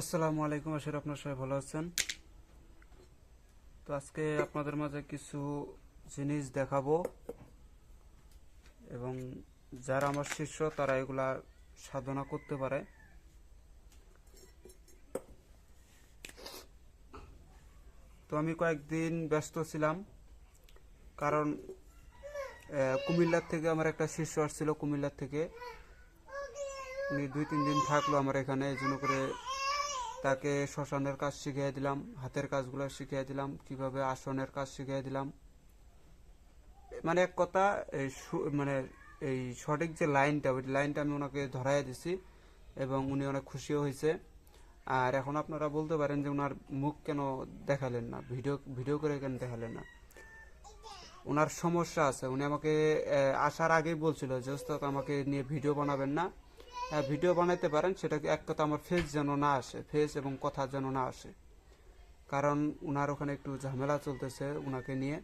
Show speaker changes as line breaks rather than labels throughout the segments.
আসসালামু আলাইকুম, আশা করি আপনার সবাই ভালো আছেন। তো আজকে আপনাদের মাঝে কিছু জিনিস দেখাবো এবং যারা আমার শিষ্য, তারা এগুলা সাধনা করতে পারে। তো আমি কয়েকদিন ব্যস্ত ছিলাম, কারণ কুমিল্লার থেকে আমার একটা শিষ্য আসছিল কুমিল্লার থেকে। উনি দুই তিন দিন থাকল আমার এখানে, এই জন্য করে তাকে শ্মশানের কাজ শিখিয়ে দিলাম, হাতের কাজগুলো শিখিয়ে দিলাম, কীভাবে আসনের কাজ শিখিয়ে দিলাম। মানে এক কথা, এই মানে এই সঠিক যে লাইনটা, ওই লাইনটা আমি ওনাকে ধরাই দিছি এবং উনি অনেক খুশিও হয়েছে। আর এখন আপনারা বলতে পারেন যে ওনার মুখ কেন দেখালেন না, ভিডিও ভিডিও করে কেন দেখালেন না? ওনার সমস্যা আছে, উনি আমাকে আসার আগেই বলছিল যে আমাকে নিয়ে ভিডিও বানাবেন না। ভিডিও বানাইতে পারেন সেটা এক কথা আমার ফেস যেন না আসে ফেস এবং কথা যেন না আসে। কারণ উনার ওখানে একটু ঝামেলা চলতেছে উনাকে নিয়ে।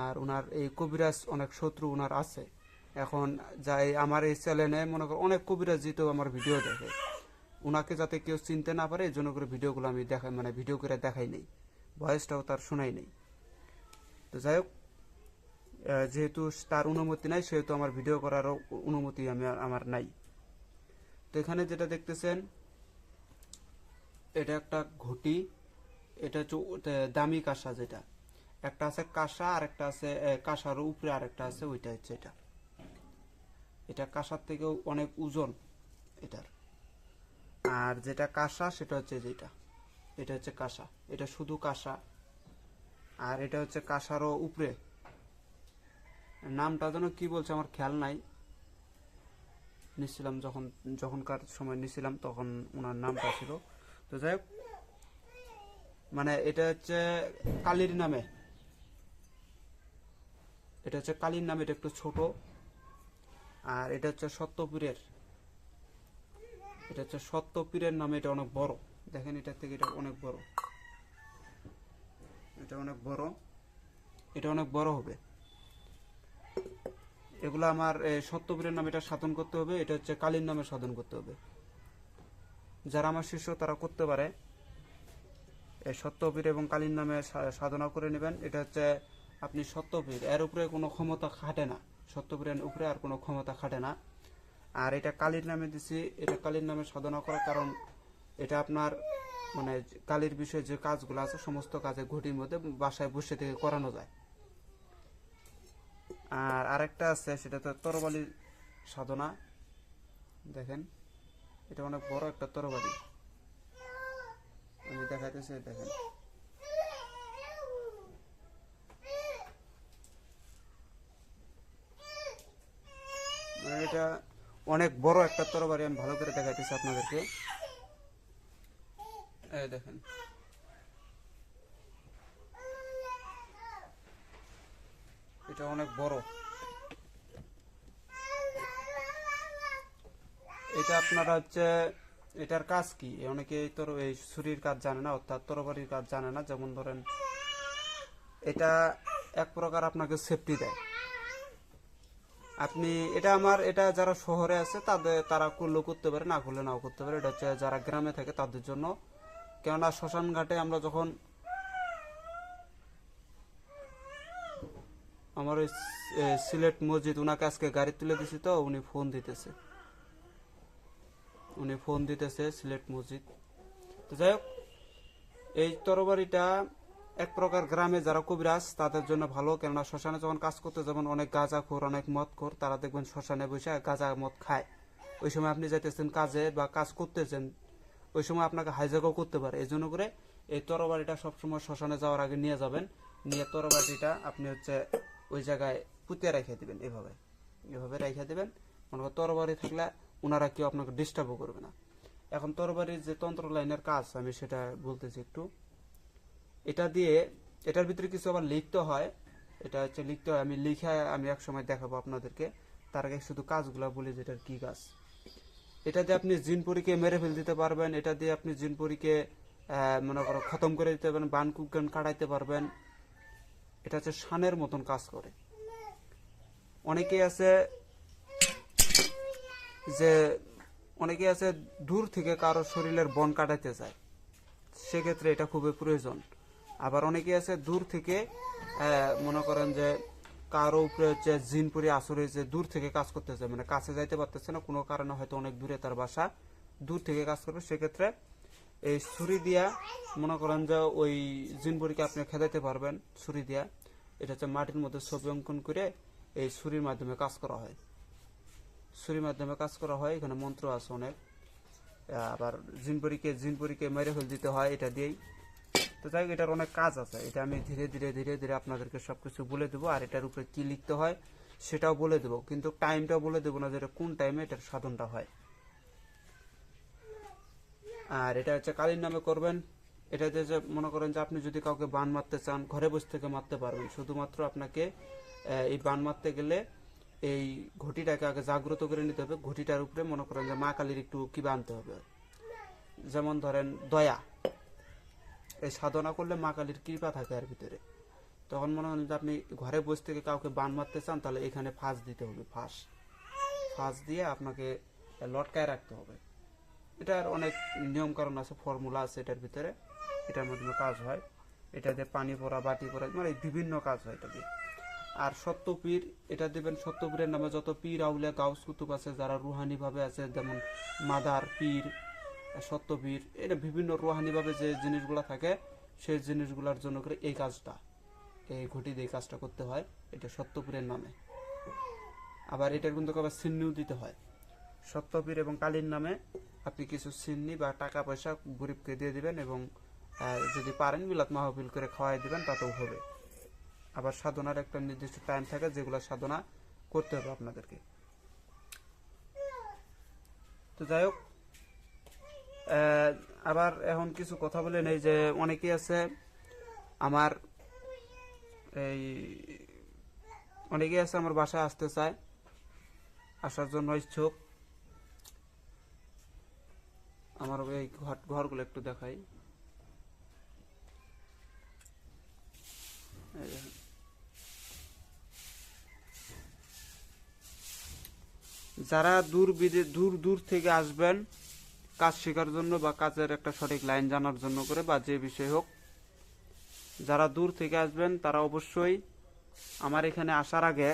আর উনার এই কবিরাজ অনেক শত্রু উনার আছে। এখন যাই আমার এই চ্যানেলে মনে করো, অনেক কবিরাজ জিতেও আমার ভিডিও দেখে। উনাকে যাতে কেউ চিনতে না পারে, এই জন্য করে ভিডিওগুলো আমি দেখাই মানে ভিডিও করে দেখাই নেই। ভয়েসটাও তার শোনাই নেই। তো যাই হোক যেহেতু তার অনুমতি নাই, সেহেতু আমার ভিডিও করারও অনুমতি আমি আমার নাই। তো এখানে যেটা দেখতেছেন, এটা একটা ঘটি, এটা হচ্ছে দামি কাঁসা যেটা। একটা আছে কাঁসা আর একটা আছে কাঁসার উপরে আর একটা আছে, ওইটা হচ্ছে এটা। এটা কাঁসার থেকেও অনেক ওজন এটার। আর যেটা কাঁসা, সেটা হচ্ছে যেটা। এটা হচ্ছে কাঁসা। এটা শুধু কাঁসা। আর এটা হচ্ছে কাঁসারও উপরে। নামটা যেন কি বলছে আমার খেয়াল নাই। নিছিলাম যখন, যখনকার সময় নিছিলাম তখন ওনার নামটা ছিল। তো যাই হোক মানে এটা হচ্ছে কালীর নামে। এটা হচ্ছে কালীর নামে, এটা একটু ছোট। আর এটা হচ্ছে সত্যপীরের। এটা হচ্ছে সত্যপীরের নামে, এটা অনেক বড়। দেখেন এটার থেকে এটা অনেক বড়। এটা অনেক বড়। এটা অনেক বড় হবে। এগুলো আমার সত্যবীরের নামে এটা সাধন করতে হবে, এটা হচ্ছে কালীর নামে সাধন করতে হবে। যারা আমার শিষ্য, তারা করতে পারে। এই সত্যবীর এবং কালীর নামে সাধনা করে নেবেন। এটা হচ্ছে আপনি সত্যবীর, এর উপরে কোনো ক্ষমতা খাটে না। সত্যবীরের উপরে আর কোনো ক্ষমতা খাটে না। আর এটা কালীর নামে দিছি, এটা কালীর নামে সাধনা করার কারণ এটা আপনার মানে কালীর বিষয়ে যে কাজগুলো আছে, সমস্ত কাজে ঘটির মধ্যে বাসায় বসে থেকে করানো যায়। আর আরেকটা আছে, সেটা তো তরবালির সাধনা। দেখেন, এটা অনেক বড় একটা তরবারি। আমি দেখাইতেছি, দেখেন। মানে এটা অনেক বড় একটা তরবারি, আমি ভালো করে দেখাইতেছি আপনাদেরকে। এই দেখেন। এটা অনেক বড়। এটা আপনারা হচ্ছে, এটার কাজ কি? অনেকে তোর, এই ছুরির কাজ জানে না, অর্থাৎ তরবারির কাজ জানে না। যেমন ধরেন, এটা এক প্রকার আপনাকে সেফটি দেয়। আপনি, এটা আমার, এটা যারা শহরে আছে, তাদের, তারা করলেও করতে পারে, না করলে নাও করতে পারে। এটা হচ্ছে যারা গ্রামে থাকে, তাদের জন্য। কেননা শ্মশান ঘাটে আমরা যখন আমার ওই সিলেট মসজিদ ওনাকে আজকে গাড়ি তুলে দিছি তো, উনি ফোন দিতেছে। উনি ফোন দিতেছে সিলেট মসজিদ। তো যাই হোক, এই তরবারিটা এক প্রকার গ্রামে যারা কবিরাজ, তাদের জন্য ভালো। কেননা শ্মশানে যখন কাজ করতে যাবেন অনেক গাঁজা খোর, অনেক মদ খোর, তারা দেখবেন শ্মশানে বসে গাঁজা মদ খায়। ওই সময় আপনি যাইতেছেন কাজে বা কাজ করতেছেন, ওই সময় আপনাকে হাইজাকও করতে পারে। এই জন্য করে এই তরবারিটা সবসময় শ্মশানে যাওয়ার আগে নিয়ে যাবেন। নিয়ে তরবারিটা আপনি হচ্ছে ওই জায়গায় পুঁতে রেখে দিবেন এভাবে। এভাবে রেখে দিবেন। মনে তরবারি থাকলে ওনারা কেউ আপনাকে ডিস্টার্বও করবে না। এখন তরবারির যে তন্ত্র লাইনের কাজ, আমি সেটা বলতেছি একটু। এটা দিয়ে, এটার ভিতরে কিছু আবার লিখতে হয়। এটা হচ্ছে লিখতে হয়, আমি লিখে আমি এক সময় দেখাবো আপনাদেরকে। তার আগে শুধু কাজগুলো বলি যেটার কি কাজ। এটা দিয়ে আপনি জিনপুরিকে মেরে ফেল দিতে পারবেন। এটা দিয়ে আপনি জিনপুরিকে মনে করো খতম করে দিতে পারবেন বান কুকগান কাটাইতে পারবেন। এটা হচ্ছে শানের মতন কাজ করে। অনেকেই আছে যে, অনেকে আছে দূর থেকে কারও শরীরের বন কাটাইতে চায় সেক্ষেত্রে এটা খুবই প্রয়োজন। আবার অনেকে আছে দূর থেকে মনে করেন যে কারও উপরে হচ্ছে জিন পরি আসর হয়েছে, দূর থেকে কাজ করতেছে। মানে কাছে যাইতে পারতেছে না, কোনো কারণে হয়তো অনেক দূরে তার বাসা দূর থেকে কাজ করবে। সেক্ষেত্রে এই ছুরি দিয়া, মনে করেন যে ওই জিন পরিকে আপনি খেদাইতে পারবেন, ছুরি দিয়া। এটা হচ্ছে মাটির মধ্যে ছবি অঙ্কন করে এই ছুরির মাধ্যমে কাজ করা হয়। ছুরির মাধ্যমে কাজ করা হয়, এখানে মন্ত্র আছে অনেক। আবার জিনপরিকে জিনপরিকে মেরে ফেল দিতে হয়, এটা দিয়েই। তো যাই এটার অনেক কাজ আছে। এটা আমি ধীরে ধীরে ধীরে ধীরে আপনাদেরকে সব কিছু বলে দেবো, আর এটার উপরে কি লিখতে হয় সেটাও বলে দেবো। কিন্তু টাইমটাও বলে দেবো না যে এটা কোন টাইমে এটার সাধনটা হয়। আর এটা হচ্ছে কালীর নামে করবেন। এটাতে যে মনে করেন যে আপনি যদি কাউকে বান মারতে চান, ঘরে বসে থেকে মারতে পারবেন। শুধুমাত্র আপনাকে এই বান মারতে গেলে এই ঘটিটাকে আগে জাগ্রত করে নিতে হবে। ঘটিটার উপরে মনে করেন যে মা কালীর একটু কি আনতে হবে। যেমন ধরেন দয়া। এই সাধনা করলে মা কালীর কৃপা থাকে এর ভিতরে। তখন মনে হয় যে আপনি ঘরে বসে থেকে কাউকে বান মারতে চান, তাহলে এখানে ফাঁস দিতে হবে, ফাঁস। ফাঁস দিয়ে আপনাকে লটকায় রাখতে হবে। এটার অনেক নিয়ম কারণ আছে ফর্মুলা আছে এটার ভিতরে। এটার মাধ্যমে কাজ হয়। এটা দিয়ে পানি পড়া, বাটি পড়া মানে বিভিন্ন কাজ হয় এটা দিয়ে আর সত্যপীর, এটা দেবেন সত্যপীরের নামে যত পীর, আউলিয়া, গাউস কুতুব আছে, যারা রুহানি ভাবে আছে, যেমন মাদার পীর, সত্যপীর, এটা বিভিন্ন রুহানি ভাবে যে জিনিসগুলো থাকে, সেই জিনিসগুলোর জন্য করে এই কাজটা, এই ঘটি দিয়ে কাজটা করতে হয়। এটা সত্যপীরের নামে। আবার এটার কিন্তু আবার সিন্নিও দিতে হয়। সত্যপীর এবং কালীর নামে আপনি কিছু সিন্নি বা টাকা পয়সা গরিবকে দিয়ে দিবেন এবং যদি পারেন বিলাত মাহফিল করে খাওয়াই দিবেন, তাতেও হবে। আবার সাধনার একটা নির্দিষ্ট টাইম থাকে যেগুলো সাধনা করতে হবে আপনাদেরকে। তো যাই হোক আবার এখন কিছু কথা বলে নেই যে অনেকেই আছে, আমার এই, অনেকেই আছে আমার বাসায় আসতে চায়, আসার জন্য ইচ্ছুক। আমার এই ঘর, ঘরগুলো একটু দেখাই। যারা দূর বিদে দূর দূর থেকে আসবেন, কাজ শেখার জন্য বা কাজের একটা সঠিক লাইন জানার জন্য করে বা যে বিষয় হোক, যারা দূর থেকে আসবেন, তারা অবশ্যই আমার এখানে আসার আগে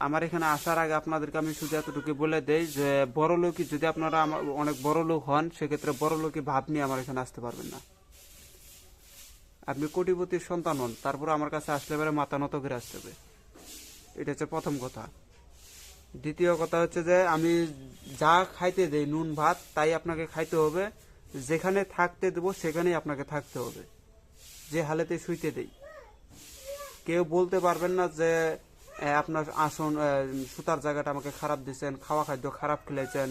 আমার এখানে আসার আগে আপনাদেরকে আমি শুধু এতটুকু বলে দেই যে, বড় লোকই যদি আপনারা অনেক বড় লোক হন, সেক্ষেত্রে বড় লোকই ভাব নিয়ে আমার এখানে আসতে পারবেন না। আপনি কোটিপতির সন্তান হন, তারপর আমার কাছে আসলে এবারে মাথা নত করে আসতে হবে। এটা হচ্ছে প্রথম কথা। দ্বিতীয় কথা হচ্ছে যে, আমি যা খাইতে দেই, নুন, ভাত, তাই আপনাকে খাইতে হবে। যেখানে থাকতে দেবো, সেখানেই আপনাকে থাকতে হবে। যে হালেতে শুইতে দেই। কেউ বলতে পারবেন না যে আপনার আসন সুতার জায়গাটা আমাকে খারাপ দিয়েছেন খাওয়া খাদ্য খারাপ খেলেছেন।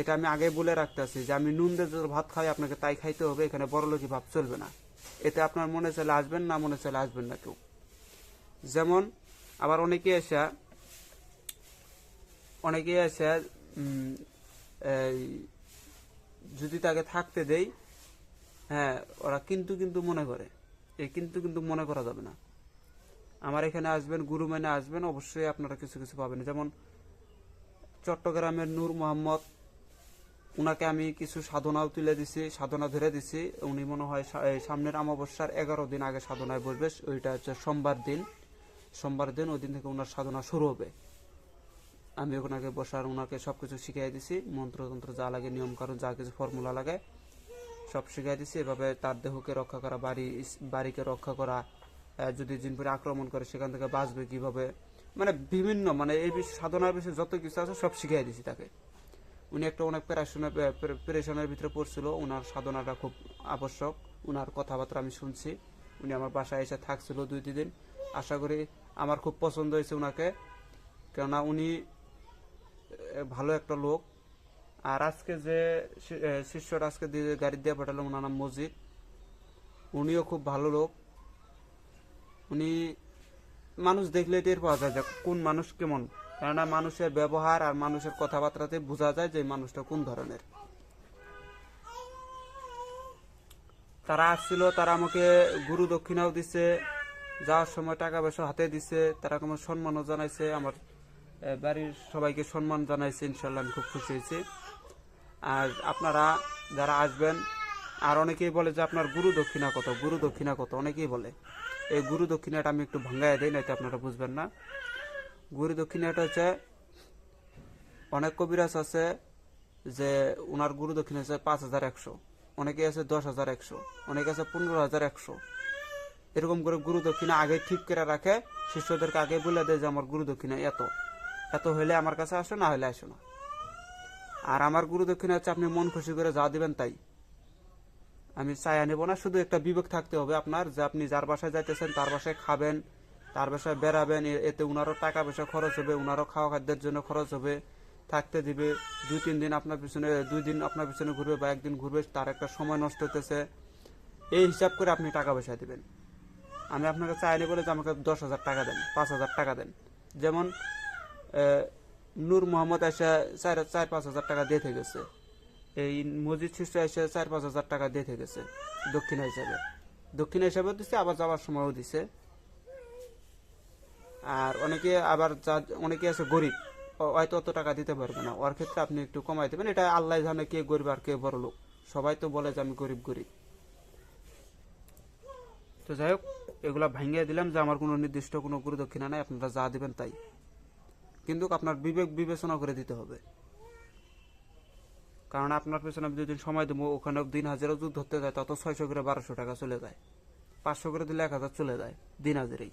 এটা আমি আগে বলে রাখতেছি যে আমি নুন দিয়ে ভাত খাই, আপনাকে তাই খাইতে হবে, এখানে বড় লোকই ভাব চলবে না। এতে আপনার মনে চলে আসবেন না, মনে চলে আসবেন না কেউ। যেমন আবার অনেকে এসে অনেকে এসে যদি তাকে থাকতে দেই হ্যাঁ ওরা কিন্তু কিন্তু মনে করে। এই কিন্তু কিন্তু মনে করা যাবে না। আমার এখানে আসবেন, গুরু মেনে আসবেন, অবশ্যই আপনারা কিছু কিছু পাবেন। যেমন চট্টগ্রামের নূর মোহাম্মদ ওনাকে আমি কিছু সাধনাও তুলে দিছি, সাধনা ধরে দিছি। উনি মনে হয় সামনের অমাবস্যার এগারো দিন আগে সাধনায় বসবে, ওইটা হচ্ছে সোমবার দিন। সোমবার দিন ওই দিন থেকে ওনার সাধনা শুরু হবে। আমি ওনাকে বসার ওনাকে সব কিছু শিখিয়ে দিছি, মন্ত্রতন্ত্র যা লাগে নিয়ম কারণ যা কিছু ফর্মুলা লাগে, সব শিখিয়ে দিছি। এভাবে তার দেহকে রক্ষা করা, বাড়ি, বাড়িকে রক্ষা করা যদি জিনপুরে আক্রমণ করে সেখান থেকে বাঁচবে কীভাবে? মানে বিভিন্ন মানে এই বিষয় সাধনার বিষয়ে যত কিছু আছে সব শিখিয়ে দিছি তাকে। উনি একটা অনেক প্রেশনের প্রেশনের ভিতরে পড়ছিল। ওনার সাধনাটা খুব আবশ্যক। ওনার কথাবার্তা আমি শুনছি। উনি আমার বাসায় এসে থাকছিল দুই তিন দিন। আশা করি আমার খুব পছন্দ হয়েছে ওনাকে কেননা উনি ভালো একটা লোক। আর আজকে যে শি- আহ, শিষ্যর আজকে গাড়ি দিয়ে পাঠালো ওনার নাম মজিদ। উনিও খুব ভালো লোক। উনি মানুষ দেখলে টের পাওয়া যায় যে কোন মানুষ কেমন। কেননা মানুষের ব্যবহার আর মানুষের কথাবার্তাতে বোঝা যায় যে মানুষটা কোন ধরনের। তারা আসছিল, তারা আমাকে গুরু দক্ষিণাও দিছে, যাওয়ার সময় টাকা পয়সা হাতে দিছে, তারা আমার সম্মানও জানাইছে, আমার বাড়ির সবাইকে সম্মান জানাইছে ইনশাল্লাহ আমি খুব খুশি হয়েছি। আর আপনারা যারা আসবেন, আর অনেকেই বলে যে আপনার গুরু দক্ষিণা কত, গুরু দক্ষিণা কত, অনেকেই বলে। এই গুরু দক্ষিণাটা আমি একটু ভাঙ্গাই দিই, নয়তো আপনারা বুঝবেন না। গুরু দক্ষিণাটা হচ্ছে, অনেক কবিরাজ আছে যে ওনার গুরু দক্ষিণা আছে পাঁচ হাজার একশো, অনেকে আছে দশ হাজার একশো, অনেকে আছে পনেরো হাজার একশো। এরকম করে গুরু দক্ষিণা আগে ঠিক করে রাখে, শিষ্যদেরকে আগে বলে দেয় যে আমার গুরু দক্ষিণা এত। এত হইলে আমার কাছে আসো, না হলে আসো না। আর আমার গুরু দক্ষিণা হচ্ছে আপনি মন খুশি করে যা দিবেন তাই। আমি চাই নেব না, শুধু একটা বিবেক থাকতে হবে আপনার যে আপনি যার বাসায় যাইতেছেন, তার বাসায় খাবেন, তার বাসায় বেড়াবেন এতে উনারও টাকা পয়সা খরচ হবে, উনারও খাওয়া খাদ্যের জন্য খরচ হবে, থাকতে দিবে। দুই তিন দিন আপনার পিছনে, দুই দিন আপনার পিছনে ঘুরবে বা একদিন ঘুরবে, তার একটা সময় নষ্ট হতেছে এই হিসাব করে আপনি টাকা পয়সা দিবেন। আমি আপনাকে চাইনি বলে যে আমাকে দশ হাজার টাকা দেন, পাঁচ হাজার টাকা দেন। যেমন নূর মোহাম্মদ এসে চার চার পাঁচ হাজার টাকা দিয়ে গেছে এই মসজিদ শিষ্য এসে চার পাঁচ হাজার টাকা দিয়ে গেছে দক্ষিণা হিসাবে। দক্ষিণা হিসাবেও দিছে, আবার যাওয়ার সময়ও দিছে। আর অনেকে আবার যা- অনেকে আছে গরিব হয়তো অত টাকা দিতে পারবে না। ওর ক্ষেত্রে আপনি একটু কমাই দেবেন। এটা আল্লাহ জানে কে গরিব আর কে বড় লোক। সবাই তো বলে যে আমি গরিব গরিব। তো যাই হোক, এগুলা ভাঙিয়ে দিলাম যে আমার কোনো নির্দিষ্ট কোনো গুরু দক্ষিণা নাই, আপনারা যা দিবেন তাই। কিন্তু আপনার বিবেক বিবেচনা করে দিতে হবে। কারণ আপনার পেছনে আমি দুদিন সময় দেবো, ওখানে দিন হাজারও যদি ধরতে যায়, তত ছয়শো করে, বারোশো টাকা চলে যায়। পাঁচশো করে দিলে এক হাজার চলে যায়, দিন হাজারেই।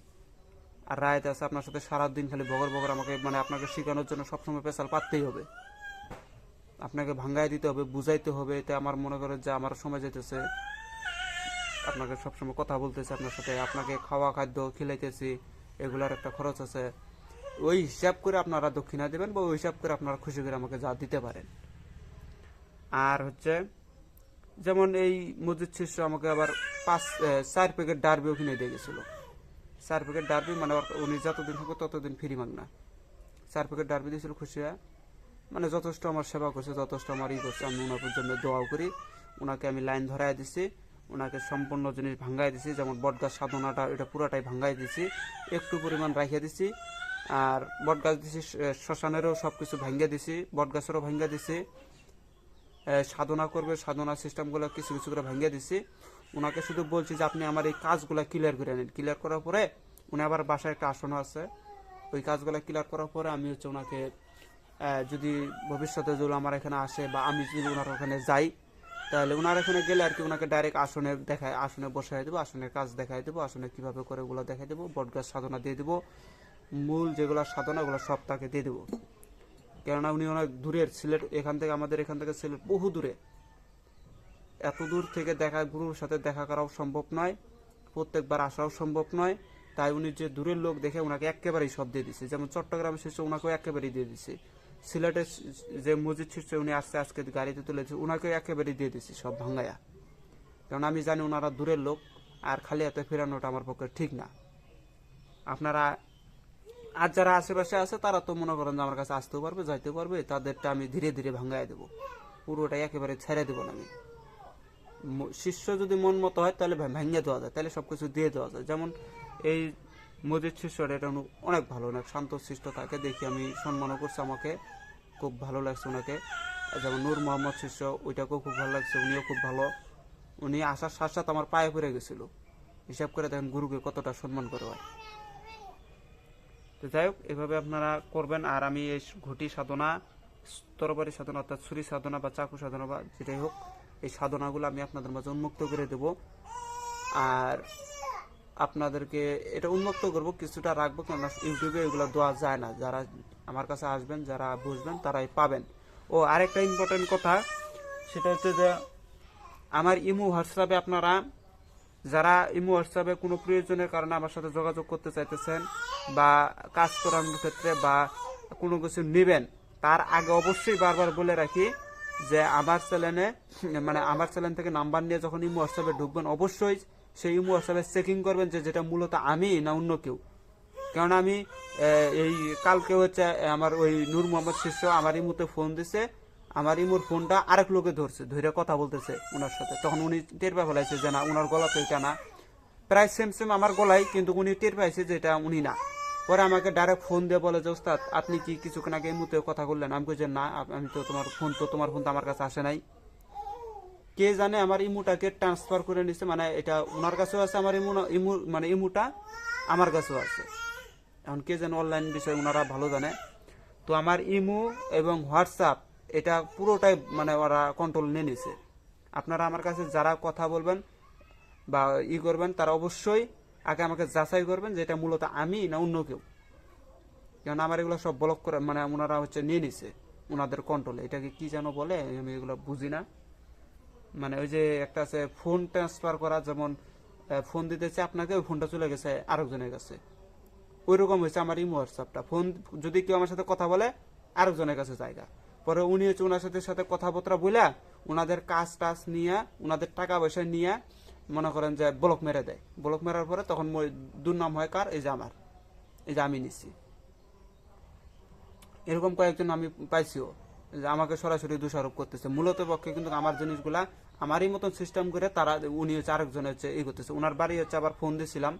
আর রায়ত আছে আপনার সাথে সারাদিন খালি বগর বগর আমাকে মানে আপনাকে শেখানোর জন্য সবসময় পেশাল পাততেই হবে। আপনাকে ভাঙ্গাই দিতে হবে, বুঝাইতে হবে, এতে আমার মনে করেন যে আমার সময় যেতেছে আপনাকে সবসময় কথা বলতেছে আপনার সাথে, আপনাকে খাওয়া, খাদ্য খিলাইতেছি, এগুলার একটা খরচ আছে। ওই হিসাব করে আপনারা দক্ষিণা দেবেন বা ওই হিসাব করে আপনারা খুশি করে আমাকে যা দিতে পারেন। আর হচ্ছে, যেমন এই মসজিদ শিষ্য আমাকে আবার পাঁচ চার প্যাকেট ডারবিও কিনে দিয়ে গেছিল। চার প্যাকেট ডারবি মানে উনি যতদিন থাকবে ততদিন ফ্রি মাগনা চার প্যাকেট ডারবি দিয়েছিল খুশিয়া মানে যথেষ্ট আমার সেবা করছে, যথেষ্ট আমার ই করছে, আমি ওনার জন্য দোয়াও করি। ওনাকে আমি লাইন ধরাই দিছি ওনাকে সম্পূর্ণ জিনিস ভাঙ্গাই দিছি, যেমন বটগাছ সাধনাটা, এটা পুরাটাই ভাঙ্গাই দিছি, একটু পরিমাণ রাখিয়ে দিছি। আর বটগাছ দিছি শ্মশানেরও সব কিছু ভাঙ্গা দিছি, বটগাছেরও ভাঙ্গা দিছি। সাধনা করবে, সাধনা সিস্টেমগুলো কিছু কিছু করে ভাঙ্গিয়ে দিছি। ওনাকে শুধু বলছি যে, আপনি আমার এই কাজগুলো ক্লিয়ার করে নিন। ক্লিয়ার করার পরে উনি আবার বাসায় একটা আসনও আছে। ওই কাজগুলো ক্লিয়ার করার পরে আমি হচ্ছে ওনাকে যদি ভবিষ্যতে যদি আমার এখানে আসে বা আমি যদি ওনার ওখানে যাই, তাহলে ওনার এখানে গেলে আর কি ওনাকে ডাইরেক্ট আসনে দেখায়, আসনে বসাই দেবো, আসনের কাজ দেখাই দেবো, আসনে কীভাবে করে ওগুলো দেখাই দেবো, বটগাছ সাধনা দিয়ে দেবো, মূল যেগুলো সাধনা ওগুলো সব তাকে দিয়ে দেবো। কেননা উনি অনেক দূরের সিলেট, এখান থেকে আমাদের এখান থেকে সিলেট বহু দূরে। এত দূর থেকে দেখা, গুরুর সাথে দেখা করাও সম্ভব নয়, প্রত্যেকবার আসাও সম্ভব নয়। তাই উনি যে দূরের লোক দেখে ওনাকে একেবারেই সব দিয়ে দিছে। যেমন চট্টগ্রামের শিষ্য ওনাকেও একেবারেই দিয়ে দিছে। সিলেটের যে মসজিদ শিষ্য উনি আসছে আজকে গাড়িতে তুলেছে ওনাকেও একেবারেই দিয়ে দিছি সব ভাঙ্গায়া কারণ আমি জানি ওনারা দূরের লোক, আর খালি এত ফেরানোটা আমার পক্ষে ঠিক না। আপনারা আর যারা আশেপাশে আছে, তারা তো মনে করেন যে আমার কাছে আসতেও পারবে, যাইতেও পারবে, তাদেরটা আমি ধীরে ধীরে ভাঙ্গাই দেবো। পুরোটাই একেবারে ছেড়ে দেবো না আমি। শিষ্য যদি মন মতো হয়, তাহলে ভা- ভাঙ্গে দেওয়া যায়, তাহলে সবকিছু দিয়ে দেওয়া যায়। যেমন এই মসজিদ শিষ্যটা এটা অনেক ভালো, অনেক শান্ত শিষ্ট থাকে দেখি আমি সম্মানও করছি আমাকে, খুব ভালো লাগছে ওনাকে। যেমন নূর মোহাম্মদ শিষ্য, ওইটাকেও খুব ভালো লাগছে, উনিও খুব ভালো। উনি আসার সাথে সাথে আমার পায়ে পড়ে গেছিল। হিসাব করে দেখেন গুরুকে কতটা সম্মান করে হয়। তো যাই হোক, এভাবে আপনারা করবেন। আর আমি এই ঘটি সাধনা তরবারি সাধনা অর্থাৎ ছুরি সাধনা বা চাকু সাধনা বা যেটাই হোক, এই সাধনাগুলো আমি আপনাদের মাঝে উন্মুক্ত করে দেব। আর আপনাদেরকে এটা উন্মুক্ত করব, কিছুটা রাখব, কেননা ইউটিউবে এগুলো দেওয়া যায় না। যারা আমার কাছে আসবেন, যারা বুঝবেন, তারাই পাবেন। ও, আরেকটা ইম্পর্টেন্ট কথা, সেটা হচ্ছে যে আমার ইমো হোয়াটসঅ্যাপে আপনারা, যারা ইমো হোয়াটসঅ্যাপে কোনো প্রয়োজনের কারণে আমার সাথে যোগাযোগ করতে চাইতেছেন বা কাজ করানোর ক্ষেত্রে বা কোনো কিছু নেবেন, তার আগে অবশ্যই বারবার বলে রাখি যে আমার চ্যানেলে মানে আমার চ্যানেল থেকে নাম্বার নিয়ে যখন ইমো হোয়াটসঅ্যাপে ঢুকবেন, অবশ্যই সেই ইমো হোয়াটসঅ্যাপে চেকিং করবেন যে যেটা মূলত আমি না অন্য কেউ। কারণ আমি এই কালকে হচ্ছে আমার ওই নূর মোহাম্মদ শিষ্য আমার ইমুতে ফোন দিছে, আমার ইমুর ফোনটা আরেক লোকে ধরছে ধরে কথা বলতেছে ওনার সাথে। তখন উনি টের পেয়ে ফেলাইছে যে না ওনার গলা তো এটা না। প্রায় সেম সেম আমার গলায় কিন্তু উনি টের পাইছে যে এটা উনি না। পরে আমাকে ডাইরেক্ট ফোন দিয়ে বলে যে, ওস্তাদ, আপনি কি কিছুক্ষণ আগে এই কথা বললেন? আমি যে, না আমি তো তোমার ফোন তো তোমার ফোন তো আমার কাছে আসে নাই। কে জানে আমার ইমুটাকে ট্রান্সফার করে নিছে মানে এটা ওনার কাছেও আছে আমার ইমু ইমু মানে ইমুটা আমার কাছেও আছে। এখন কে যেন অনলাইন বিষয় ওনারা ভালো জানে। তো আমার ইমু এবং হোয়াটসঅ্যাপ, এটা পুরোটাই মানে ওরা কন্ট্রোল নিয়ে নিছে। আপনারা আমার কাছে যারা কথা বলবেন বা ই করবেন, তারা অবশ্যই আগে আমাকে যাচাই করবেন যে এটা মূলত আমি না অন্য কেউ। কারণ আমার এগুলো সব ব্লক করে মানে ওনারা হচ্ছে নিয়ে নিছে, ওনাদের কন্ট্রোলে এটাকে কি যেন বলে, আমি এগুলো বুঝি না। মানে ওই যে একটা আছে ফোন ট্রান্সফার করা, যেমন ফোন দিতেছে আপনাকে, ওই ফোনটা চলে গেছে আরেকজনের কাছে। ওই রকম হয়েছে আমার ইমো হোয়াটসঅ্যাপটা ফোন যদি কেউ আমার সাথে কথা বলে, আরেকজনের কাছে জায়গা। পরে উনি হচ্ছে ওনার সাথে সাথে কথাবার্তা বলে ওনাদের কাজ টাজ নিয়ে, ওনাদের টাকা পয়সা নিয়ে মনে করেন যে ব্লক মেরে দেয়। ব্লক মেরার পরে তখন দুর্নাম হয় কার? এই যে আমার। এই যে আমি নিছি। এরকম কয়েকজন আমি পাইছিও যে আমাকে সরাসরি দোষারোপ করতেছে। মূলত পক্ষে কিন্তু আমার জিনিসগুলা আমারই মতন সিস্টেম করে তারা উনি হচ্ছে আরেকজন হচ্ছে এই করতেছে। ওনার বাড়ি হচ্ছে আবার ফোন দিয়েছিলাম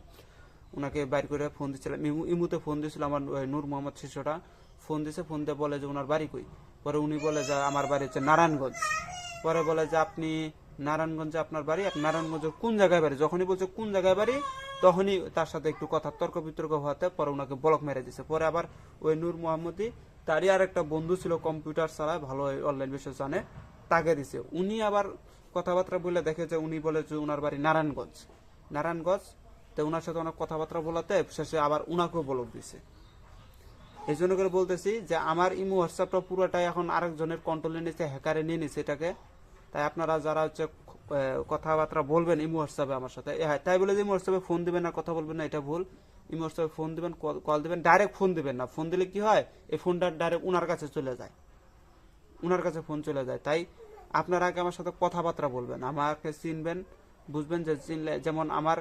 ওনাকে বাইর করে ফোন দিয়েছিলাম ইমু- ইমুতে ফোন দিয়েছিল আমার নূর মোহাম্মদ শিষ্যটা। ফোন দিয়েছে ফোন দিয়ে বলে যে ওনার বাড়ি কই? পরে উনি বলে যে, আমার বাড়ি হচ্ছে নারায়ণগঞ্জ। পরে বলে যে, আপনি নারায়ণগঞ্জে আপনার বাড়ি আপনি নারায়ণগঞ্জের কোন জায়গায় বাড়ি? যখনই বলছে কোন জায়গায় বাড়ি, তখনই তার সাথে একটু কথা তর্ক বিতর্ক হওয়াতে পরে ওনাকে ব্লক মেরে দিছে পরে আবার ওই নূর মোহাম্মদী তারই আর একটা বন্ধু ছিল কম্পিউটার চালায় ভালো অনলাইন বিষয় জানে, তাকে দিছে উনি আবার কথাবার্তা বলে দেখে যে উনি বলে যে ওনার বাড়ি নারায়ণগঞ্জ। নারায়ণগঞ্জ, তো ওনার সাথে অনেক কথাবার্তা বলাতে শেষে আবার উনাকেও ব্লক দিছে এই জন্য করে বলতেছি যে আমার ইমো হোয়াটসঅ্যাপটা পুরোটাই এখন আরেকজনের কন্ট্রোলে নিয়েছে হ্যাকারে নিয়ে নিছে এটাকে। তাই আপনারা যারা হচ্ছে কথাবার্তা বলবেন ইমো হোয়াটসঅ্যাপে আমার সাথে হ্যাঁ তাই বলে যে ইমো হোয়াটসঅ্যাপে ফোন দেবেন না, কথা বলবেন না, এটা ভুল। ইমো হোয়াটসঅ্যাপে ফোন দিবেন, কল দিবেন, ডাইরেক্ট ফোন দেবেন না। ফোন দিলে কি হয়? এই ফোনটা ডাইরেক্ট উনার কাছে চলে যায়। উনার কাছে ফোন চলে যায়। তাই আপনারা আগে আমার সাথে কথাবার্তা বলবেন, আমাকে চিনবেন, বুঝবেন যে চিনলে, যেমন আমার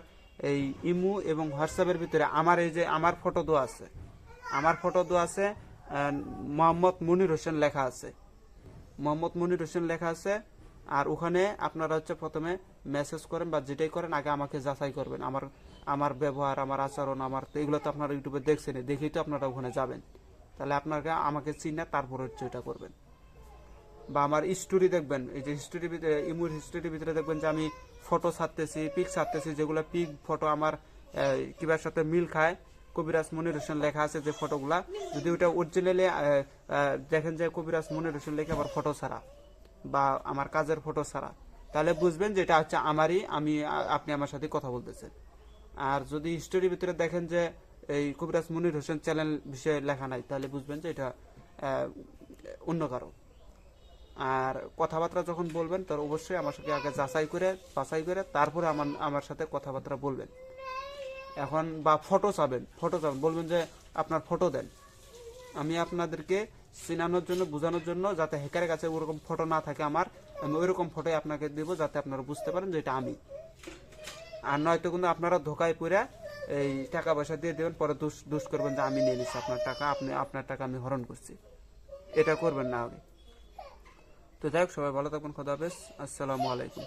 এই ইমু এবং হোয়াটসঅ্যাপের ভিতরে আমার এই যে আমার ফটো দেওয়া আছে, আমার ফটো দেওয়া আছে মোহাম্মদ মনির হোসেন লেখা আছে। মোহাম্মদ মনির হোসেন লেখা আছে আর ওখানে আপনারা হচ্ছে প্রথমে মেসেজ করেন বা যেটাই করেন, আগে আমাকে যাচাই করবেন। আমার আমার ব্যবহার, আমার আচরণ, আমার এগুলো তো আপনারা ইউটিউবে দেখছেন দেখেই তো আপনারা ওখানে যাবেন। তাহলে আপনাকে, আমাকে চিনে তারপর হচ্ছে এটা করবেন। বা আমার স্টোরি দেখবেন, এই যে হিস্টোরির ভিতরে, ইমুর হিস্টোরির ভিতরে দেখবেন যে আমি ফটো ছাড়তেছি পিক ছাড়তেছি, যেগুলো পিক ফটো আমার কিবার সাথে মিল খায়, কবিরাজ মনির হোসেন লেখা আছে যে ফটোগুলা যদি ওটা অরিজিনালি দেখেন যে কবিরাজ মনির হোসেন লেখা আবার ফটো ছাড়া। বা আমার কাজের ফটো ছাড়া। তাহলে বুঝবেন যে এটা হচ্ছে আমারই, আমি, আপনি আমার সাথে কথা বলতেছেন। আর যদি হিস্টোরির ভিতরে দেখেন যে এই কবিরাজ মনির হোসেন চ্যানেল বিষয়ে লেখা নাই, তাহলে বুঝবেন যে এটা অন্য কারও। আর কথাবার্তা যখন বলবেন তার অবশ্যই আমার সাথে আগে যাচাই করে, বাছাই করে, তারপরে আমার আমার সাথে কথাবার্তা বলবেন। এখন বা ফটো চাবেন ফটো চাবেন, বলবেন যে আপনার ফটো দেন। আমি আপনাদেরকে চিনানোর জন্য, বোঝানোর জন্য যাতে হ্যাকারের কাছে ওরকম ফটো না থাকে আমার, আমি ওইরকম ফটোই আপনাকে দেবো যাতে আপনারা বুঝতে পারেন যে এটা আমি। আর নয়তো কিন্তু আপনারা ধোকায় পড়ে এই টাকা পয়সা দিয়ে দেবেন, পরে দুষ দুষ করবেন যে আমি নিয়ে নিচ্ছি আপনার টাকা, আপনি, আপনার টাকা আমি হরণ করছি। এটা করবেন না আগে। তো যাই হোক, সবাই ভালো থাকবেন, খোদা হাফেজ। আসসালামু আলাইকুম।